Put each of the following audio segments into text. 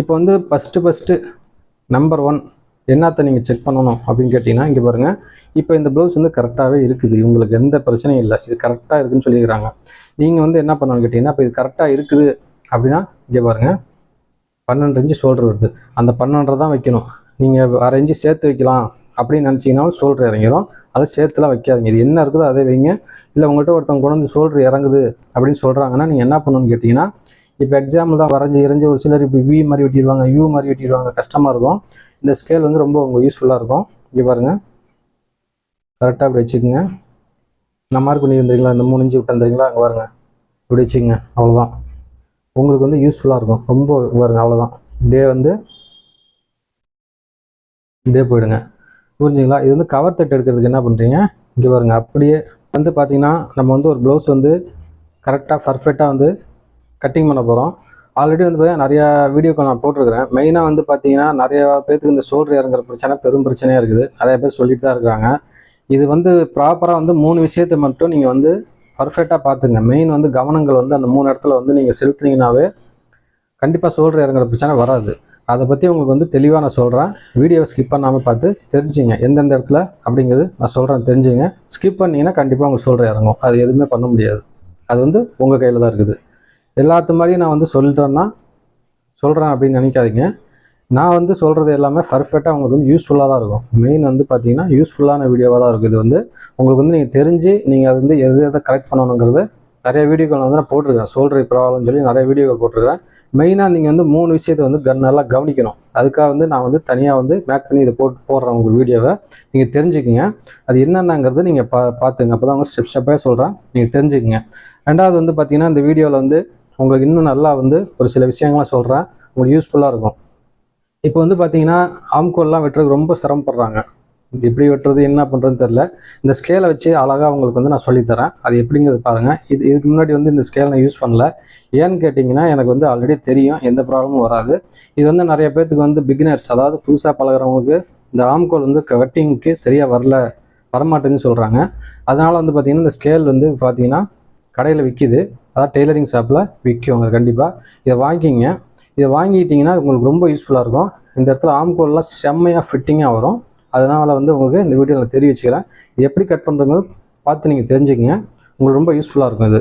இப்போ வந்து first first number one என்னத்தை நீங்கள் செக் பண்ணணும் அப்படின்னு கேட்டிங்கன்னா இங்கே பாருங்கள் இப்போ இந்த ப்ளவுஸ் வந்து கரெக்டாகவே இருக்குது. இவங்களுக்கு எந்த பிரச்சனையும் இல்லை. இது கரெக்டாக இருக்குன்னு சொல்லியிருக்கிறாங்க. நீங்கள் வந்து என்ன பண்ணணும்னு கேட்டிங்கன்னா இப்போ இது கரெக்டாக இருக்குது அப்படின்னா இங்கே பாருங்கள் பன்னெண்டு இன்ச்சு ஷோல்டர் வருது. அந்த பன்னெண்டரை தான் வைக்கணும். நீங்கள் அரை இன்ச்சு சேர்த்து வைக்கலாம் அப்படின்னு நினச்சிங்கனாலும் ஷோல்டர் இறங்கிடும் அதை சேர்த்துலாம் வைக்காதீங்க. இது என்ன இருக்குதோ அதை வைங்க. இல்லை உங்கள்கிட்ட ஒருத்தவங்க கொண்டு வந்து ஷோல்டர் இறங்குது அப்படின்னு சொல்கிறாங்கன்னா நீங்கள் என்ன பண்ணணும்னு கேட்டிங்கன்னா இப்போ எக்ஸாம்பிள் தான் வரைஞ்சி இறஞ்சி ஒரு சிலர் இப்போ வி மாதிரி வெட்டிடுவாங்க யூ மாதிரி வெட்டிடுவாங்க கஷ்டமாக இருக்கும். இந்த ஸ்கேல் வந்து ரொம்ப உங்களுக்கு யூஸ்ஃபுல்லாக இருக்கும். இங்கே பாருங்கள் கரெக்டாக இப்படி வச்சுக்கோங்க. நான் மார்க் பண்ணி வந்துறீங்களா இந்த மூணு இஞ்சி விட்டு வந்துருங்களா அங்கே பாருங்கள் இப்படி வச்சுக்கோங்க. அவ்வளோதான் உங்களுக்கு வந்து யூஸ்ஃபுல்லாக இருக்கும். ரொம்ப பாருங்க. அவ்வளோதான் இப்படியே வந்து இப்படியே போயிடுங்க. புரிஞ்சுங்களா? இது வந்து கவர் தட்டு எடுக்கிறதுக்கு என்ன பண்ணுறீங்க இங்கே பாருங்க. அப்படியே வந்து பார்த்தீங்கன்னா நம்ம வந்து ஒரு ப்ளவுஸ் வந்து கரெக்டாக பர்ஃபெக்டாக வந்து கட்டிங் பண்ண போகிறோம் ஆல்ரெடி வந்து பார்த்தீங்கன்னா நிறையா வீடியோக்கள் நான் போட்டிருக்கிறேன். மெயினாக வந்து பார்த்தீங்கன்னா நிறையா பேத்துக்கு இந்த ஷோல்டர் இறங்குற பிரச்சனை பெரும் பிரச்சனையாக இருக்குது. நிறைய பேர் சொல்லிட்டு தான் இருக்கிறாங்க. இது வந்து ப்ராப்பராக வந்து மூணு விஷயத்தை மட்டும் நீங்கள் வந்து பர்ஃபெக்டாக பார்த்துங்க மெயின் வந்து கவனங்கள் வந்து அந்த மூணு இடத்துல வந்து நீங்கள் செலுத்துனீங்கனாவே கண்டிப்பாக ஷோல்டர் இறங்குற பிரச்சனை வராது. அதை பற்றி உங்களுக்கு வந்து தெளிவாக நான் சொல்கிறேன் வீடியோவை ஸ்கிப் பண்ணாமல் பார்த்து தெரிஞ்சுங்க. எந்தெந்த இடத்துல அப்படிங்கிறது நான் சொல்கிறேன் தெரிஞ்சுங்க. ஸ்கிப் பண்ணிங்கன்னா கண்டிப்பாக உங்கள் ஷோல்டர் இறங்கும். அது எதுவுமே பண்ண முடியாது. அது வந்து உங்கள் கையில் தான் இருக்குது. எல்லாத்து மாதிரியும் நான் வந்து சொல்கிறேன்னா சொல்கிறேன் அப்படின்னு நினைக்காதீங்க. நான் வந்து சொல்கிறது எல்லாமே பர்ஃபெக்டாக உங்களுக்கு வந்து யூஸ்ஃபுல்லாக தான் இருக்கும். மெயின் வந்து பார்த்தீங்கன்னா யூஸ்ஃபுல்லான வீடியோவாக தான் இருக்கும். இது வந்து உங்களுக்கு வந்து நீங்கள் தெரிஞ்சு நீங்கள் அது வந்து எது எதை கரெக்ட் பண்ணணுங்கிறது நிறைய வீடியோக்கள் வந்து நான் போட்டிருக்கேன். சோல்டர் ப்ராப்ளம்னு சொல்லி நிறைய வீடியோக்கள் போட்டிருக்கேன். மெயினாக நீங்கள் வந்து மூணு விஷயத்தை வந்து க நல்லா கவனிக்கணும். அதுக்காக வந்து நான் வந்து தனியாக வந்து மேக் பண்ணி இதை போட்டு போடுறேன் உங்கள் வீடியோவை நீங்கள் தெரிஞ்சுக்கோங்க. அது என்னென்னங்கிறது நீங்கள் பா பார்த்துங்க. அப்போ தான் ஸ்டெப் ஸ்டெப்பாக சொல்கிறேன் நீங்கள் தெரிஞ்சுக்கோங்க. ரெண்டாவது வந்து பார்த்தீங்கன்னா இந்த வீடியோவில் வந்து உங்களுக்கு இன்னும் நல்லா வந்து ஒரு சில விஷயங்கள்லாம் சொல்கிறேன் உங்களுக்கு யூஸ்ஃபுல்லாக இருக்கும். இப்போ வந்து பார்த்தீங்கன்னா ஆம்கோல்லாம் வெட்டுறதுக்கு ரொம்ப சிரமப்படுறாங்க. எப்படி வெட்டுறது என்ன பண்ணுறதுன்னு தெரில இந்த ஸ்கேலை வச்சு அழகாக உங்களுக்கு வந்து நான் சொல்லித்தரேன். அது எப்படிங்கிறது பாருங்கள் இது இதுக்கு முன்னாடி வந்து இந்த ஸ்கேலை நான் யூஸ் பண்ணல. ஏன்னு கேட்டிங்கன்னா எனக்கு வந்து ஆல்ரெடி தெரியும். எந்த ப்ராப்ளமும் வராது. இது வந்து நிறைய பேர்த்துக்கு வந்து பிகினர்ஸ் அதாவது புதுசாக பழகுறவங்களுக்கு இந்த ஆம்கோல் வந்து வெட்டிங்க்கு சரியாக வரல வரமாட்டேன்னு சொல்கிறாங்க அதனால் வந்து பார்த்திங்கன்னா இந்த ஸ்கேல் வந்து பார்த்தீங்கன்னா கடையில் விற்கிது அதாவது டெய்லரிங் ஷாப்பில் விற்கும் அது கண்டிப்பாக இதை வாங்கிக்கிங்க. இதை வாங்கிக்கிட்டிங்கன்னா உங்களுக்கு ரொம்ப யூஸ்ஃபுல்லாக இருக்கும். இந்த இடத்துல ஆம்கோல்லாம் செம்மையாக ஃபிட்டிங்காக வரும். அதனால் வந்து உங்களுக்கு இந்த வீடியோ நான் தெரிய வச்சுக்கிறேன். இது எப்படி கட் பண்ணுறது பார்த்து நீங்கள் தெரிஞ்சுக்கங்க. உங்களுக்கு ரொம்ப யூஸ்ஃபுல்லாக இருக்கும் இது.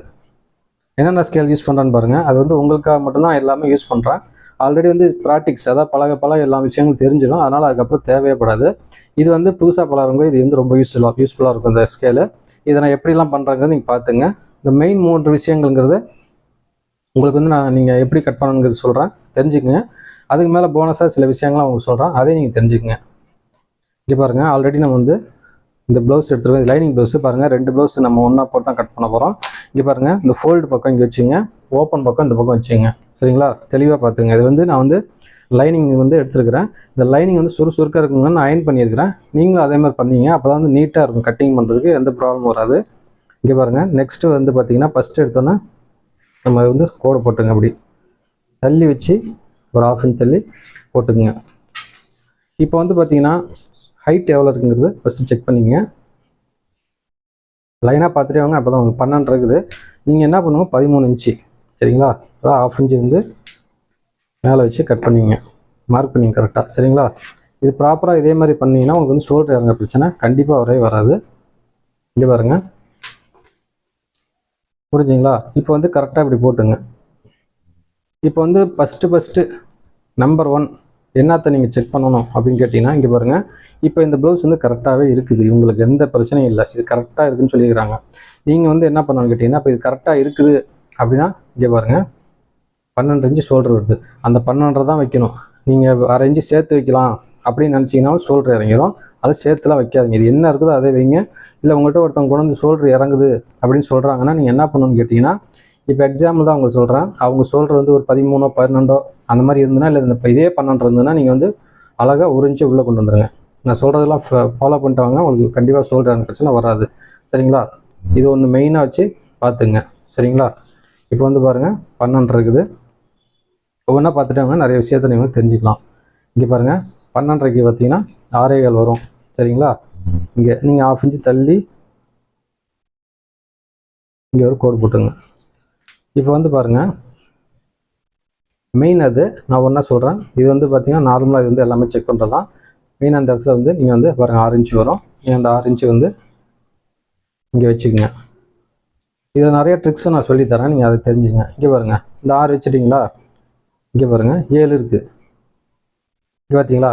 என்னென்ன ஸ்கேல் யூஸ் பண்ணுறான்னு பாருங்கள் அது வந்து உங்களுக்காக மட்டும்தான் எல்லாமே யூஸ் பண்ணுறேன் ஆல்ரெடி வந்து ப்ராக்டிக்ஸ் அதாவது பழக பழக எல்லா விஷயங்களும் தெரிஞ்சிடும். அதனால் அதுக்கப்புறம் தேவைப்படாது இது வந்து புதுசாக பழகிறவங்க இது வந்து ரொம்ப யூஸ்ஃபுல்லாக யூஸ்ஃபுல்லாக இருக்கும் இந்த ஸ்கேலு இதை நான் எப்படிலாம் பண்ணுறாங்கன்னு நீங்கள் பார்த்துங்க. இந்த மெயின் மூன்று விஷயங்கள்ங்கிறது உங்களுக்கு வந்து நான் நீங்கள் எப்படி கட் பண்ணணுங்கிறது சொல்கிறேன் தெரிஞ்சுக்கங்க. அதுக்கு மேலே போனஸாக சில விஷயங்கள்லாம் உங்களுக்கு சொல்கிறேன் அதையும் நீங்கள் தெரிஞ்சுக்கங்க. இப்படி பாருங்கள் ஆல்ரெடி நம்ம வந்து இந்த ப்ளவுஸ் எடுத்துருக்கோம். இது லைனிங் ப்ளவுஸு பாருங்கள் ரெண்டு ப்ளவுஸ் நம்ம ஒன்றா போட்டு தான் கட் பண்ண போகிறோம் இங்கே பாருங்கள் இந்த ஃபோல்டு பக்கம் இங்கே வச்சுங்க. ஓப்பன் பக்கம் இந்த பக்கம் வச்சுங்க. சரிங்களா? தெளிவாக பார்த்துங்க. இது வந்து நான் வந்து லைனிங் வந்து எடுத்துருக்கிறேன். இந்த லைனிங் வந்து சுறுசுறுக்காக இருக்குங்க நான் அயன் பண்ணியிருக்கிறேன். நீங்களும் அதே மாதிரி பண்ணீங்க. அப்போ தான் வந்து நீட்டாக இருக்கும். கட்டிங் பண்ணுறதுக்கு எந்த ப்ராப்ளமும் வராது. இங்கே பாருங்கள் நெக்ஸ்ட்டு வந்து பார்த்தீங்கன்னா ஃபஸ்ட்டு எடுத்தோன்னே நம்ம வந்து கோடு போட்டுங்க அப்படி. தள்ளி வச்சு ஒரு ஆஃப் இன்ச் தள்ளி போட்டுக்குங்க. இப்போ வந்து பார்த்திங்கன்னா ஹைட் எவ்வளோ இருக்குங்கிறது ஃபஸ்ட்டு செக் பண்ணிங்க. லைனாக பார்த்துட்டே வாங்க. அப்போ தான் உங்களுக்கு பன்னெண்டு இருக்குது. நீங்கள் என்ன பண்ணுவோம் பதிமூணு இன்ச்சு சரிங்களா? அதான் ஆஃப் இன்ச்சு வந்து மேலே வச்சு கட் பண்ணிங்க. மார்க் பண்ணிங்க கரெக்டாக சரிங்களா? இது ப்ராப்பராக இதே மாதிரி பண்ணீங்கன்னா உங்களுக்கு வந்து ஸ்டோர் இறங்க பிரச்சனை கண்டிப்பாக வரவே வராது. இங்கே பாருங்கள் புரிஞ்சுங்களா? இப்போ வந்து கரெக்டாக இப்படி போட்டுங்க. இப்போ வந்து ஃபஸ்ட்டு ஃபஸ்ட்டு நம்பர் ஒன் என்னத்தை நீங்கள் செக் பண்ணணும் அப்படின்னு கேட்டிங்கன்னா இங்கே பாருங்கள் இப்போ இந்த ப்ளவுஸ் வந்து கரெக்டாகவே இருக்குது. இவங்களுக்கு எந்த பிரச்சனையும் இல்லை. இது கரெக்டாக இருக்குன்னு சொல்லியிருக்கிறாங்க. நீங்கள் வந்து என்ன பண்ணணும்னு கேட்டிங்கன்னா இப்போ இது கரெக்டாக இருக்குது அப்படின்னா இங்கே பாருங்கள் பன்னெண்டு இன்ச்சு ஷோல்டர் வருது. அந்த பன்னெண்டரை தான் வைக்கணும். நீங்கள் அரை இன்ச்சு சேர்த்து வைக்கலாம். அப்படின்னு நினச்சிங்கனாலும் சோல்ட்ரு இறங்கிடும் அதை சேர்த்துலாம் வைக்காதீங்க. இது என்ன இருக்குதோ அதை வைங்க. இல்லை உங்கள்கிட்ட ஒருத்தவங்க கொண்டு வந்து சோல்ட்ரு இறங்குது அப்படின்னு சொல்கிறாங்கன்னா நீங்கள் என்ன பண்ணணும்னு கேட்டிங்கன்னா இப்போ எக்ஸாம்பிள் தான் உங்களுக்கு சொல்கிறேன் அவங்க சோல்ட்ரு வந்து ஒரு பதிமூணோ பன்னெண்டோ அந்த மாதிரி இருந்ததுன்னா இல்லை இந்த இதே பன்னெண்டு இருந்ததுன்னா நீங்கள் வந்து அழகாக ஒரு இன்ச்சு உள்ளே கொண்டு வந்துருங்க. நான் சொல்கிறதெல்லாம் ஃபாலோ பண்ணிட்டு வாங்க. உங்களுக்கு கண்டிப்பாக சோல்ட்ரு இறங்க பிரச்சனை வராது. சரிங்களா? இது ஒன்று மெயினாக வச்சு பார்த்துங்க. சரிங்களா? இப்போ வந்து பாருங்கள் பன்னெண்டு இருக்குது. ஒவ்வொன்றா பார்த்துட்டாங்க நிறைய விஷயத்த நீங்கள் வந்து தெரிஞ்சுக்கலாம். இங்கே பாருங்கள் பன்னெண்டரைக்கு பார்த்தீங்கன்னா ஆறேகால் வரும். சரிங்களா? இங்கே நீங்கள் ஆஃப் இன்ச்சு தள்ளி இங்கே ஒரு கோடு போட்டுங்க இப்போ வந்து பாருங்கள் மெயின் அது நான் ஒன்றா சொல்கிறேன் இது வந்து பார்த்தீங்கன்னா நார்மலாக இது வந்து எல்லாமே செக் பண்ணுறது தான் மெயின் அந்த இடத்துல வந்து நீங்கள் வந்து பாருங்கள் ஆறு இன்ச்சு வரும். நீங்கள் அந்த ஆறு இன்ச்சு வந்து இங்கே வச்சுக்கோங்க. இதில் நிறைய ட்ரிக்ஸும் நான் சொல்லித் தரேன். நீங்கள் அதை தெரிஞ்சுங்க. இங்கே பாருங்கள் இந்த ஆறு வச்சுட்டிங்களா? இங்கே பாருங்கள் ஏழு இருக்குது பார்த்தீங்களா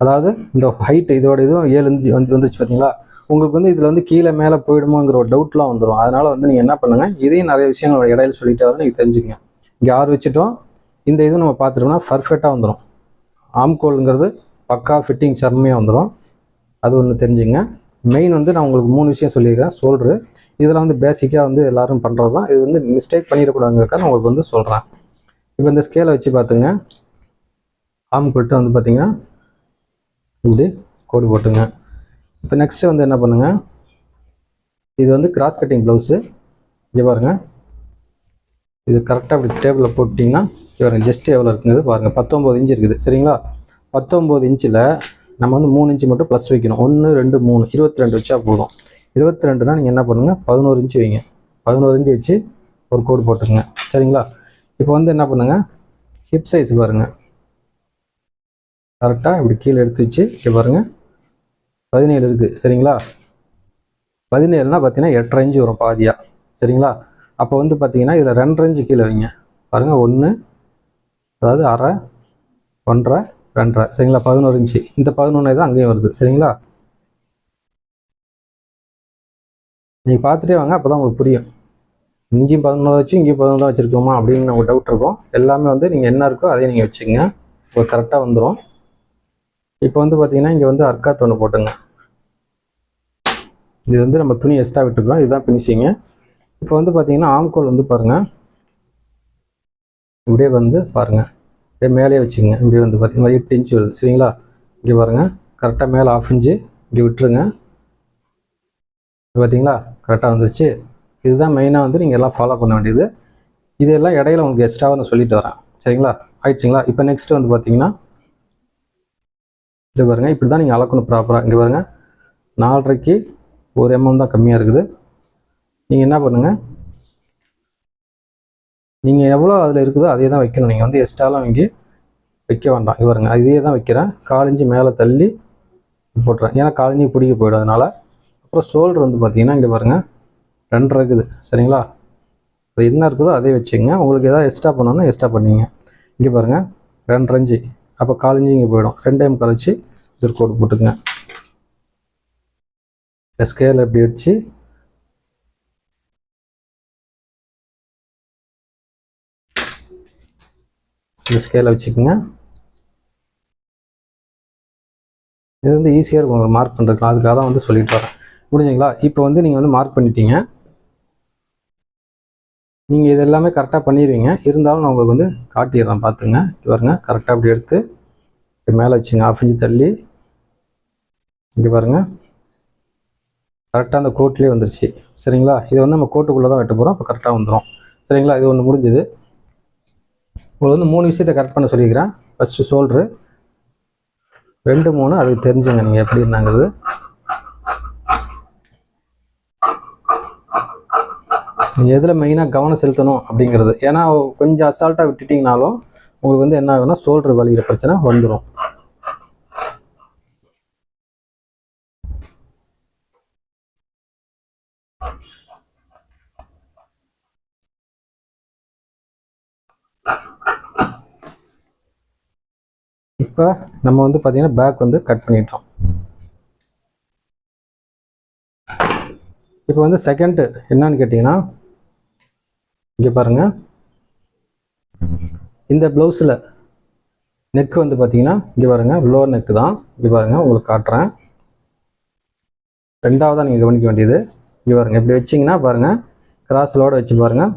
அதாவது இந்த ஹைட் இதோட இதுவும் ஏழு இன்ச்சு வந்து வந்துருச்சு பார்த்தீங்களா உங்களுக்கு வந்து இதில் வந்து கீழே மேலே போயிடுமோங்கிற ஒரு டவுட்லாம் வந்துடும் அதனால் வந்து நீங்கள் என்ன பண்ணுங்கள் இதையும் நிறைய விஷயங்களோட இடையில சொல்லிட்டு வரணும். நீங்கள் தெரிஞ்சுக்கங்க. இங்கே ஆறு வச்சுட்டோம்? இந்த இதுவும் நம்ம பார்த்துட்டோம்னா பர்ஃபெக்டாக வந்துடும் ஆம்கோலுங்கிறது பக்கா ஃபிட்டிங் செம்மையாக வந்துடும் அது ஒன்று தெரிஞ்சுங்க மெயின் வந்து நான் உங்களுக்கு மூணு விஷயம் சொல்லியிருக்கேன். சோல்ட்ரு இதெல்லாம் வந்து பேசிக்காக வந்து எல்லோரும் பண்ணுறது தான் இது வந்து மிஸ்டேக் பண்ணிடக்கூடாதுங்கிறக்காக நான் உங்களுக்கு வந்து சொல்கிறேன் இப்போ இந்த ஸ்கேலை வச்சு பார்த்துங்க. ஆம்கோல்ட்டு வந்து பார்த்தீங்கன்னா இப்படி கோடு போட்டுங்க. இப்போ நெக்ஸ்ட்டு வந்து என்ன பண்ணுங்கள் இது வந்து கிராஸ் கட்டிங் ப்ளவுஸு இங்கே பாருங்கள் இது கரெக்டாக இப்படி டேபிளில் போட்டிங்கன்னா பாருங்க ஜஸ்ட் எவ்வளோ இருக்குங்கிறது பாருங்கள் பத்தொம்போது இன்ச் இருக்குது. சரிங்களா? பத்தொம்போது இன்ச்சில் நம்ம வந்து மூணு இன்ச்சு மட்டும் ப்ளஸ் வைக்கணும். ஒன்று ரெண்டு மூணு. இருபத்தி ரெண்டு வச்சா போதும். இருபத்தி ரெண்டுனா நீங்கள் என்ன பண்ணுங்கள் பதினோரு இன்ச்சு வைங்க. பதினோரு இன்ச்சு வச்சு ஒரு கோடு போட்டுக்கோங்க. சரிங்களா? இப்போ வந்து என்ன பண்ணுங்கள் ஹிப் சைஸ் பாருங்கள் கரெக்டாக இப்படி கீழே எடுத்து வச்சு இங்கே பாருங்கள் பதினேழு இருக்குது சரிங்களா? பதினேழுனா பார்த்தீங்கன்னா எட்டரை இன்ச்சு வரும் பாதியாக சரிங்களா? அப்போ வந்து பார்த்தீங்கன்னா இதில் ரெண்டரை இன்ச்சு கீழே வைங்க. பாருங்கள் ஒன்று அதாவது அரை ஒன்றரை ரெண்டரை சரிங்களா? பதினோரு இன்ச்சு இந்த பதினொன்று தான் அங்கேயும் வருது சரிங்களா? நீங்கள் பார்த்துட்டே வாங்க அப்போ தான் உங்களுக்கு புரியும். இங்கேயும் பதினொன்று வச்சு இங்கேயும் பதினொன்று தான் வச்சுருக்கோமா அப்படின்னு உங்களுக்கு டவுட் இருக்கும். எல்லாமே வந்து நீங்கள் என்ன இருக்கோ அதையும் நீங்கள் வச்சுக்கோங்க. உங்களுக்கு கரெக்டாக வந்துடும் இப்போ வந்து பார்த்தீங்கன்னா இங்கே வந்து அர்க்காத் ஒன்று போட்டுங்க. இது வந்து நம்ம துணி எக்ஸ்ட்ரா விட்டுக்கலாம். இதுதான் ஃபினிஷிங்கு இப்போ வந்து பார்த்தீங்கன்னா ஆம்கோல் வந்து பாருங்கள் இப்படியே வந்து பாருங்கள் அப்படியே மேலே வச்சுக்கோங்க. இப்படியே வந்து பார்த்தீங்கன்னா எட்டு இன்ச்சு வருது. சரிங்களா? இப்படி பாருங்கள் கரெக்டாக மேலே ஆஃப் இன்ச்சு இப்படி விட்டுருங்க. பார்த்தீங்களா கரெக்டாக வந்துருச்சு. இதுதான் மெயினாக வந்து நீங்கள் எல்லாம் ஃபாலோ பண்ண வேண்டியது. இதெல்லாம் இடையில உங்களுக்கு எக்ஸ்ட்ராவாக நான் சொல்லிட்டு வரேன். சரிங்களா? ஆயிடுச்சுங்களா? இப்போ நெக்ஸ்ட் வந்து பார்த்தீங்கன்னா இது பாருங்கள் இப்படி தான் நீங்கள் அளக்கணும் ப்ராப்பராக இங்கே பாருங்கள் நாலரைக்கு ஒரு எம்எம் தான் கம்மியாக இருக்குது. நீங்கள் என்ன பண்ணுங்கள் நீங்கள் எவ்வளோ அதில் இருக்குதோ அதே தான் வைக்கணும். நீங்கள் வந்து எக்ஸ்ட்ராலாம் வாங்கி வைக்க வேண்டாம். இது பாருங்கள் இதே தான் வைக்கிறேன். காலிஞ்சு மேலே தள்ளி போட்டுறேன். ஏன்னா காலிஞ்சி பிடிக்க போயிடும் அதனால். அப்புறம் ஷோல்டர் வந்து பார்த்தீங்கன்னா இங்கே பாருங்கள் ரெண்டரை இருக்குது. சரிங்களா? அது என்ன இருக்குதோ அதே வச்சுங்க உங்களுக்கு எதாவது எக்ஸ்ட்ரா பண்ணணும்னா எக்ஸ்ட்ரா பண்ணிங்க இங்கே பாருங்கள் ரெண்டரை இன்ச்சு. அப்போ காலஞ்சி இங்கே போயிடும். ரெண்டு டைம் கழிச்சு இது கோடு போட்டுக்குங்க. இந்த ஸ்கேல் எப்படி வச்சு இந்த ஸ்கேலை வச்சுக்கோங்க. இது வந்து ஈஸியாக இருக்கும். மார்க் பண்ணுறதுக்கு அதுக்காக தான் வந்து சொல்லிட்டு வரேன். முடிஞ்சுங்களா? இப்போ வந்து நீங்கள் வந்து மார்க் பண்ணிட்டீங்க. நீங்கள் இது எல்லாமே கரெக்டாக பண்ணிடுவீங்க இருந்தாலும் நான் உங்களுக்கு வந்து காட்டிடுறேன். பார்த்துங்க இங்க பாருங்க. கரெக்டாக அப்படி எடுத்து இப்படி மேலே வச்சுங்க. ஆஃப் இன்ச்சு தள்ளி. இப்படி பாருங்கள் கரெக்டாக அந்த கோட்லேயே வந்துருச்சு. சரிங்களா? இது வந்து நம்ம கோட்டுக்குள்ளே தான் வெட்ட போகிறோம் அப்போ கரெக்டாக வந்துடும் சரிங்களா? இது ஒன்று முடிஞ்சது. உங்களுக்கு வந்து மூணு விஷயத்தை கரெக்ட் பண்ண சொல்லிக்கிறேன் ஃபஸ்ட்டு ஷோல்ட்ரு ரெண்டு மூணு. அதுக்கு தெரிஞ்சுங்க நீங்கள் எப்படி இருந்தாங்கிறது நீங்கள் எதில் மெயினாக கவனம் செலுத்தணும் அப்படிங்கிறது. ஏன்னா கொஞ்சம் அசால்ட்டாக விட்டுட்டிங்கனாலும் உங்களுக்கு வந்து என்ன ஆகும்னா சோல்டர் வலிகிற பிரச்சனை வந்துடும் இப்போ நம்ம வந்து பார்த்தீங்கன்னா பேக் வந்து கட் பண்ணிட்டோம். இப்போ வந்து செகண்ட் என்னன்னு கேட்டிங்கன்னா இங்கே பாருங்கள் இந்த ப்ளவுஸில் நெக் வந்து பார்த்தீங்கன்னா இங்கே பாருங்கள் லோவர் நெக்கு தான். இங்கே பாருங்கள் உங்களுக்கு காட்டுறேன். ரெண்டாவதாக நீங்கள் கவனிக்க வேண்டியது இங்கே பாருங்கள் இப்படி வச்சிங்கன்னா பாருங்கள் கிராஸ் லோட வச்சு பாருங்கள்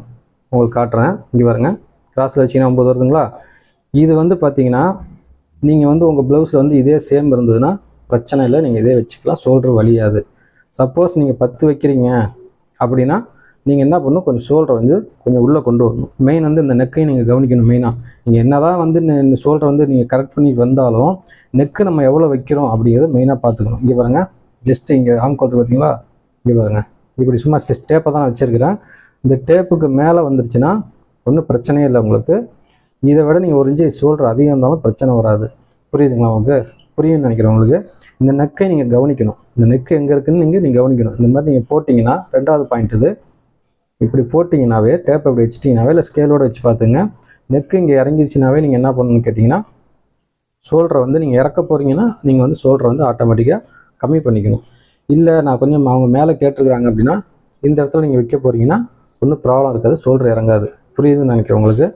உங்களுக்கு காட்டுறேன். இங்கே பாருங்கள் கிராஸில் வச்சிங்கன்னா ஒம்பது வருதுங்களா? இது வந்து பார்த்தீங்கன்னா நீங்கள் வந்து உங்கள் ப்ளவுஸில் வந்து இதே சேம் இருந்ததுன்னா பிரச்சனை இல்லை நீங்கள் இதே வச்சுக்கலாம். ஷோல்டர் வலியாது சப்போஸ் நீங்கள் பத்து வைக்கிறீங்க அப்படின்னா நீங்கள் என்ன பண்ணணும்? கொஞ்சம் ஷோல்டரை வந்து கொஞ்சம் உள்ளே கொண்டு வரணும். மெயின் வந்து இந்த நெக்கையும் நீங்கள் கவனிக்கணும் மெயினாக நீங்கள் என்ன தான் வந்து இந்த ஷோல்டரை வந்து நீங்கள் கரெக்ட் பண்ணி வந்தாலும் நெக்கு நம்ம எவ்வளோ வைக்கிறோம் அப்படிங்கிறத மெயினாக பார்த்துக்கணும். இங்கே பாருங்கள் ஜஸ்ட்டு இங்கே ஆம் கோட்டு பார்த்தீங்களா? இங்கே பாருங்கள் இப்படி சும்மா டேப்பை தான் நான் வச்சுருக்கிறேன். இந்த டேப்புக்கு மேலே வந்துருச்சுன்னா ஒன்றும் பிரச்சனையே இல்லை உங்களுக்கு. இதை விட நீங்கள் ஒரு இன்ச்சு ஷோல்டர் அதிகம் இருந்தாலும் பிரச்சனை வராது. புரியுதுங்களா உங்களுக்கு புரியும்னு நினைக்கிறேன் உங்களுக்கு. இந்த நெக்கை நீங்கள் கவனிக்கணும். இந்த நெக்கு எங்கே இருக்குன்னு நீங்கள் நீங்கள் கவனிக்கணும். இந்த மாதிரி நீங்கள் போட்டிங்கன்னா ரெண்டாவது பாயிண்ட் இது. இப்படி போட்டிங்கனாவே டேப் இப்படி வச்சிட்டிங்கனாவே இல்லை ஸ்கேலோட வச்சு பார்த்துங்க. நெக்கு இங்கே இறங்கிச்சினாவே நீங்கள் என்ன பண்ணணும்னு கேட்டிங்கன்னா ஷோல்டரை வந்து நீங்கள் இறக்க போகிறீங்கன்னா நீங்கள் வந்து ஷோல்டரை வந்து ஆட்டோமேட்டிக்காக கம்மி பண்ணிக்கணும். இல்லை நான் கொஞ்சம் அவங்க மேலே கேட்டிருக்கிறாங்க அப்படின்னா இந்த இடத்துல நீங்கள் விற்க போகிறீங்கன்னா ஒன்றும் ப்ராப்ளம் இருக்காது ஷோல்டர் இறங்காது. புரியுதுன்னு நினைக்கிறேன் உங்களுக்கு?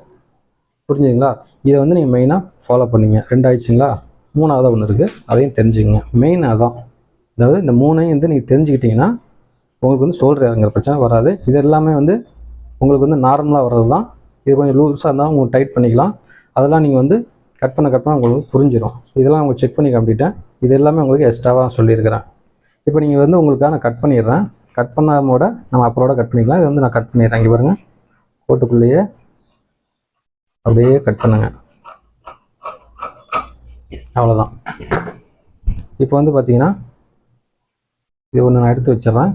புரிஞ்சுங்களா இதை வந்து நீங்கள் மெயினாக ஃபாலோ பண்ணிங்க. ரெண்டு ஆயிடுச்சுங்களா? மூணாவது ஒன்று இருக்குது அதையும் தெரிஞ்சுங்க மெயின் அதான். அதாவது இந்த மூணையும் வந்து நீங்கள் தெரிஞ்சுக்கிட்டிங்கன்னா உங்களுக்கு வந்து ஷோல்டர் இறங்குற பிரச்சனை வராது. இது எல்லாமே வந்து உங்களுக்கு வந்து நார்மலாக வர்றது தான். இது கொஞ்சம் லூஸாக இருந்தாலும் உங்களுக்கு டைட் பண்ணிக்கலாம். அதெல்லாம் நீங்கள் வந்து கட் பண்ண கட் பண்ண உங்களுக்கு புரிஞ்சிடும் இதெல்லாம் உங்களுக்கு செக் பண்ணி காமிட்டேன் இது எல்லாமே உங்களுக்கு எக்ஸ்ட்ராவாக சொல்லியிருக்கிறேன். இப்போ நீங்கள் வந்து உங்களுக்காக நான் கட் பண்ணிடுறேன். கட் பண்ணாமோட நம்ம அப்புறோட கட் பண்ணிக்கலாம். இது வந்து நான் கட் பண்ணிடுறேன். இங்கே பாருங்கள் கோட்டுக்குள்ளேயே அப்படியே கட் பண்ணுங்க. அவ்வளோதான் இப்போ வந்து பார்த்தீங்கன்னா இது ஒன்று நான் எடுத்து வச்சிடுறேன்.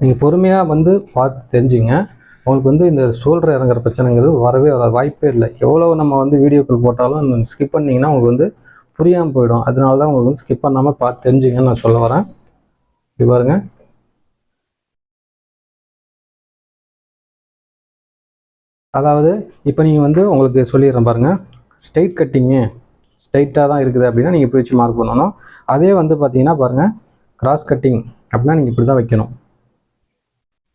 நீங்கள் பொறுமையாக வந்து பார்த்து தெரிஞ்சுங்க. உங்களுக்கு வந்து இந்த ஷோல்டர் இறங்குற பிரச்சனைங்கிறது வரவே வர வாய்ப்பே இல்லை. எவ்வளோ நம்ம வந்து வீடியோக்கள் போட்டாலும் ஸ்கிப் பண்ணிங்கன்னா உங்களுக்கு வந்து புரியாமல் போயிடும். அதனால தான் உங்களுக்கு வந்து ஸ்கிப் பண்ணாமல் பார்த்து தெரிஞ்சுங்கன்னு நான் சொல்ல வரேன். இப்படி பாருங்க. அதாவது இப்போ நீங்கள் வந்து உங்களுக்கு சொல்லிடுறேன் பாருங்கள் ஸ்ட்ரைட் கட்டிங்கு ஸ்ட்ரைட்டாக தான் இருக்குது அப்படின்னா நீங்கள் இப்படி வச்சு மார்க் பண்ணணும். அதே வந்து பார்த்தீங்கன்னா பாருங்கள் கிராஸ் கட்டிங் அப்படின்னா நீங்கள் இப்படி தான் வைக்கணும்.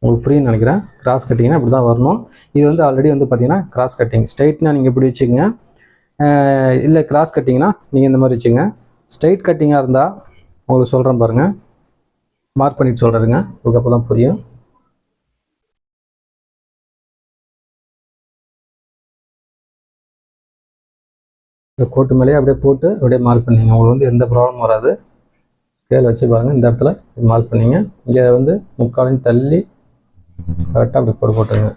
உங்களுக்கு புரியும்னு நினைக்கிறேன். கிராஸ் கட்டிங்னா இப்படி தான் வரணும். இது வந்து ஆல்ரெடி வந்து பார்த்தீங்கன்னா கிராஸ் கட்டிங் ஸ்ட்ரைட்னா நீங்கள் இப்படி வச்சுக்கோங்க. இல்லை கிராஸ் கட்டிங்னா நீங்கள் இந்த மாதிரி வச்சுங்க ஸ்ட்ரைட் கட்டிங்காக இருந்தால் உங்களுக்கு சொல்கிறேன் பாருங்கள் மார்க் பண்ணிட்டு சொல்கிறேங்க உங்களுக்கு அப்போ தான் புரியும். இந்த கோட்டு மேலேயே அப்படியே போட்டு அப்படியே மார்க் பண்ணிங்க உங்களுக்கு வந்து எந்த ப்ராப்ளமும் வராது. ஸ்கேல் வச்சு பாருங்கள் இந்த இடத்துல மார்க் பண்ணிங்க. இங்கே வந்து முக்காலையும் தள்ளி கரெக்டாக அப்படி கோடு போட்டுருங்க.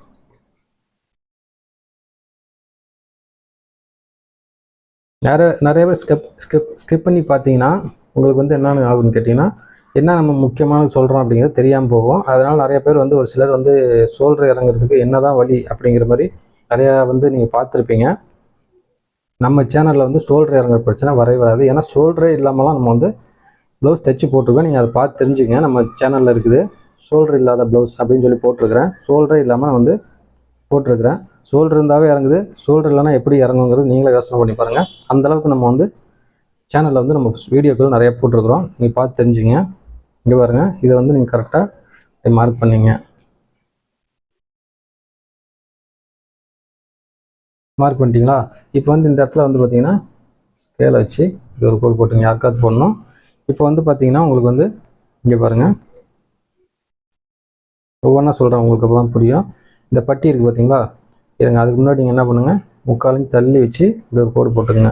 நிறைய நிறைய பேர் ஸ்கிப் ஸ்கிப் ஸ்கிப் பண்ணி பார்த்தீங்கன்னா உங்களுக்கு வந்து என்னென்ன ஆகும்னு கேட்டிங்கன்னா என்ன நம்ம முக்கியமான சொல்கிறோம் அப்படிங்கிறது தெரியாமல் போகும். அதனால் நிறைய பேர் வந்து ஒரு சிலர் வந்து சோல்டர் இறங்குறதுக்கு என்ன தான் வழி அப்படிங்கிற மாதிரி நிறையா வந்து நீங்கள் பார்த்துருப்பீங்க. நம்ம சேனலில் வந்து ஷோல்டர் இறங்குற பிரச்சனை வரவே வராது. ஏன்னா ஷோல்டரே இல்லாமலாம் நம்ம வந்து ப்ளவுஸ் தைச்சு போட்டிருக்கோம். நீங்கள் அதை பார்த்து தெரிஞ்சுங்க நம்ம சேனலில் இருக்குது. ஷோல்டர் இல்லாத ப்ளவுஸ் அப்படின்னு சொல்லி போட்டிருக்கிறேன். ஷோல்டரே இல்லாமல் வந்து போட்டிருக்கிறேன். ஷோல்டர் இருந்தாவே இறங்குது. ஷோல்டர் இல்லைனா எப்படி இறங்குங்கிறது நீங்களே யோசனை பண்ணி பாருங்கள் அந்தளவுக்கு நம்ம வந்து சேனலில் வந்து நம்ம வீடியோக்கள் நிறையா போட்டிருக்கிறோம். நீங்கள் பார்த்து தெரிஞ்சுங்க இங்கே பாருங்கள் இதை வந்து நீங்கள் கரெக்டாக மார்க் பண்ணிங்க. மார்க் பண்ணிட்டீங்களா? இப்போ வந்து இந்த இடத்துல வந்து பார்த்தீங்கன்னா ஸ்கேலை வச்சு இப்படி ஒரு கோல் போட்டுங்க. யாருக்காவது போடணும். இப்போ வந்து பார்த்தீங்கன்னா உங்களுக்கு வந்து இங்கே பாருங்கள் ஒவ்வொன்றா சொல்கிறேன் உங்களுக்கு அப்போ தான் புரியும். இந்த பட்டி இருக்குது பார்த்தீங்களா இருங்க அதுக்கு முன்னாடி நீங்கள் என்ன பண்ணுங்கள் முக்காலையும் தள்ளி வச்சு இப்படி ஒரு கோடு போட்டுருங்க